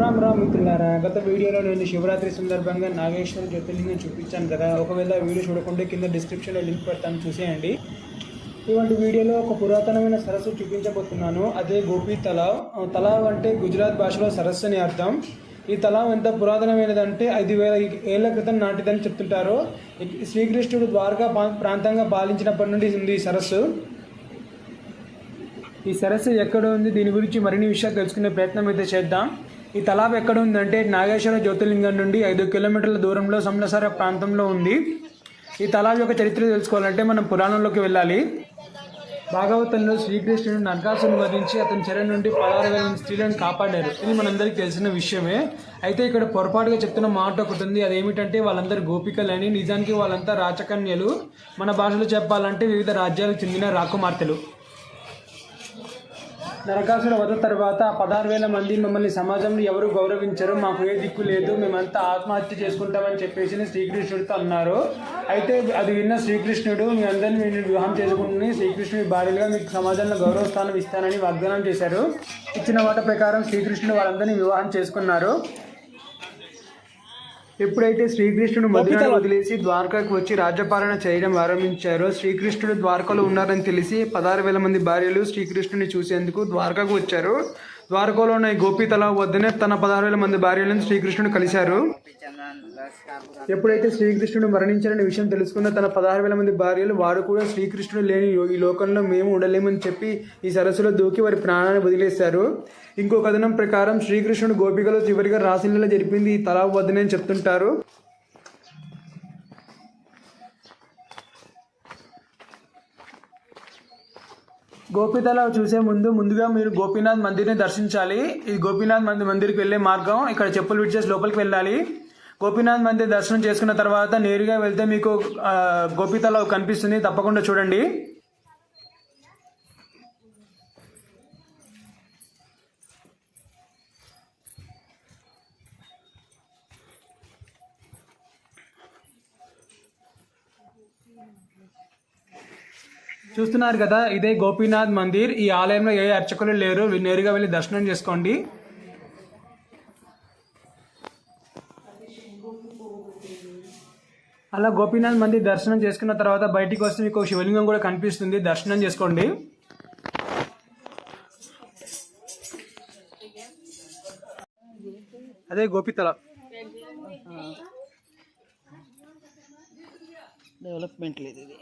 రామ్ రామ్ మిత్రులారా గత వీడియోలో నేను శివరాత్రి సందర్భంగా నాగేశ్వర జ్యోతిర్లింగం చూపించాను కదా. ఒకవేళ వీడియో చూడకుండా కింద డిస్క్రిప్షన్లో లింక్ పెడతాను చూసేయండి. ఇటువంటి వీడియోలో ఒక పురాతనమైన సరస్సు చూపించబోతున్నాను. అదే గోపి తలావ్. తలావ్ అంటే గుజరాత్ భాషలో సరస్సు అని అర్థం. ఈ తలావ్ ఎంత పురాతనమైనదంటే ఐదు వేల ఏళ్ళ క్రితం నాటిదని చెప్తుంటారు. శ్రీకృష్ణుడు ద్వారకా ప్రాంతంగా పాలించినప్పటి నుండి ఉంది ఈ సరస్సు. ఈ సరస్సు ఎక్కడ ఉంది? దీని గురించి మరిన్ని విషయాలు తెలుసుకునే ప్రయత్నం అయితే చేద్దాం. ఈ తలాబ్ ఎక్కడ ఉందంటే నాగేశ్వర జ్యోతిర్లింగం నుండి ఐదు కిలోమీటర్ల దూరంలో సమలసర ప్రాంతంలో ఉంది. ఈ తలాబ్ యొక్క చరిత్ర తెలుసుకోవాలంటే మనం పురాణంలోకి వెళ్ళాలి. భాగవతంలో శ్రీకృష్ణుడు నరకాసుని వధించి అతని చెర నుండి పదహారు వేల స్త్రీలను కాపాడారు. ఇది మనందరికీ తెలిసిన విషయమే. అయితే ఇక్కడ పొరపాటుగా చెప్తున్న మాట ఒకటి ఉంది. అదేమిటంటే వాళ్ళందరూ గోపికలని నిజానికి వాళ్ళంతా రాచకన్యలు. మన భాషలో చెప్పాలంటే వివిధ రాజ్యాలకు చెందిన రాకుమార్తెలు. నరకాసుల వధ తర్వాత పదహారు వేల మంది మమ్మల్ని సమాజంలో ఎవరు గౌరవించరు మాకు ఏ దిక్కు లేదు మేమంతా ఆత్మహత్య చేసుకుంటామని చెప్పేసి శ్రీకృష్ణుడితో అన్నారు. అయితే అది విన్న శ్రీకృష్ణుడు మీ అందరిని నేను వివాహం చేసుకుని శ్రీకృష్ణుడి భార్యలుగా మీకు సమాజంలో గౌరవ స్థానం ఇస్తానని వాగ్దానం చేశారు. ఇచ్చిన మాట ప్రకారం శ్రీకృష్ణుడు వాళ్ళందరినీ వివాహం చేసుకున్నారు. ఎప్పుడైతే శ్రీకృష్ణుడు మధుర వదిలేసి ద్వారకాకు వచ్చి రాజ్యపాలన చేయడం ఆరంభించారో శ్రీకృష్ణుడు ద్వారకలో ఉన్నారని తెలిసి పదహారు వేల మంది భార్యలు శ్రీకృష్ణుని చూసేందుకు ద్వారకాకు వచ్చారు. ద్వారకలో ఉన్న ఈ గోపీతల వద్దనే తన పదహారు వేల మంది భార్యలను శ్రీకృష్ణుడు కలిశారు. ఎప్పుడైతే శ్రీకృష్ణుడు మరణించారనే విషయం తెలుసుకున్న తన పదహారు వేల మంది భార్యలు వారు కూడా శ్రీకృష్ణుడు లేని ఈ లోకంలో మేము ఉండలేమని చెప్పి ఈ సరస్సులో దూకి వారి ప్రాణాన్ని వదిలేశారు. ఇంకో కథనం ప్రకారం శ్రీకృష్ణుడు గోపికలు చివరిగా రాసిలీల జరిపింది ఈ తలా వద్దనే చెప్తుంటారు. గోపితలో చూసే ముందు ముందుగా మీరు గోపీనాథ్ మందిర్ని దర్శించాలి. ఈ గోపీనాథ్ మందిర్ మందిర్కి వెళ్ళే మార్గం ఇక్కడ చెప్పులు విడిచేసి లోపలికి వెళ్ళాలి. గోపీనాథ్ మందిర్ దర్శనం చేసుకున్న తర్వాత నేరుగా వెళ్తే మీకు గోపితలో కనిపిస్తుంది. తప్పకుండా చూడండి. చూస్తున్నారు కదా ఇదే గోపీనాథ్ మందిర్. ఈ ఆలయంలో ఏ అర్చకులు లేరు? నేరుగా వెళ్ళి దర్శనం చేసుకోండి. అలా గోపీనాథ్ మందిర్ దర్శనం చేసుకున్న తర్వాత బయటికి వస్తే మీకు శివలింగం కూడా కనిపిస్తుంది. దర్శనం చేసుకోండి. అదే గోపితల. డెవలప్మెంట్ లేదు ఇది.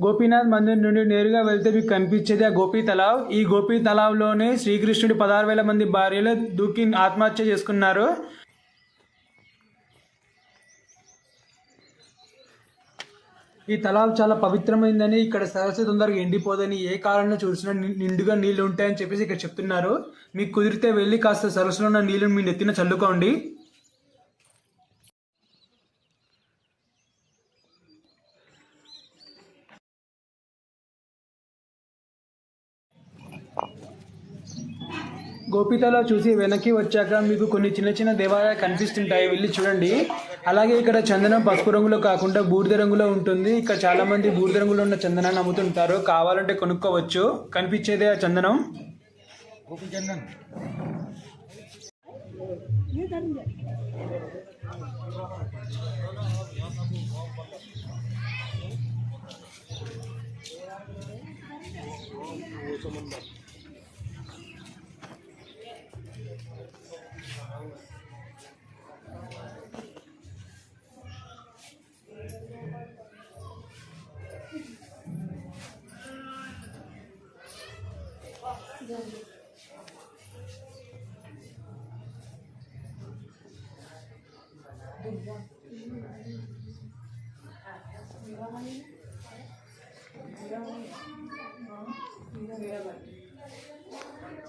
గోపీనాథ్ మందిర్ నుండి నేరుగా వెళ్తే మీకు కనిపించేది ఆ గోపీ తలావ్. ఈ గోపీ తలావ్లోనే శ్రీకృష్ణుడి పదహారు వేల మంది భార్యలు దూకి ఆత్మహత్య చేసుకున్నారు. ఈ తలావ్ చాలా పవిత్రమైందని ఇక్కడ సరస్సు తొందరగా ఎండిపోదని ఏ కాలంలో చూసినా నిండుగా నీళ్ళు ఉంటాయని చెప్పేసి ఇక్కడ చెప్తున్నారు. మీకు కుదిరితే వెళ్ళి కాస్త సరస్సులో ఉన్న నీళ్ళు మీ నెత్తిన చల్లుకోండి. గోపితలో చూసి వెనక్కి వచ్చాక మీకు కొన్ని చిన్న చిన్న దేవాలయాలు కనిపిస్తుంటాయి. వెళ్ళి చూడండి. అలాగే ఇక్కడ చందనం పసుపు రంగులో కాకుండా బూడిద రంగులో ఉంటుంది. ఇక్కడ చాలా మంది బూడిద రంగులో ఉన్న చందనాన్ని అమ్ముతుంటారు. కావాలంటే కొనుక్కోవచ్చు. కనిపించేదే ఆ చందనం.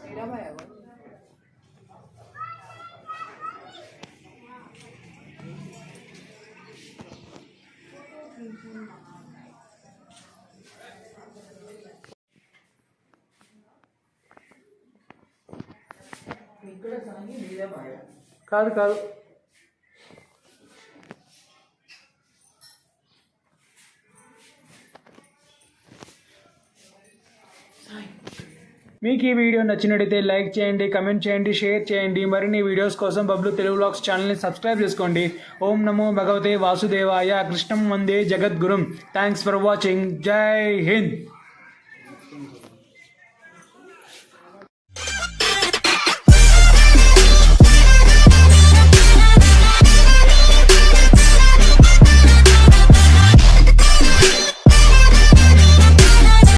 Mira, vaya, bueno. కాదు కాదు. మీకు ఈ వీడియో నచ్చినట్టయితే లైక్ చేయండి కమెంట్ చేయండి షేర్ చేయండి. మరిన్ని వీడియోస్ కోసం బబ్లు తెలుగు బ్లాగ్స్ ఛానల్ని సబ్స్క్రైబ్ చేసుకోండి. ఓం నమో భగవతే వాసుదేవాయ కృష్ణం వందే జగద్గురుం. Thanks for watching Jai Hind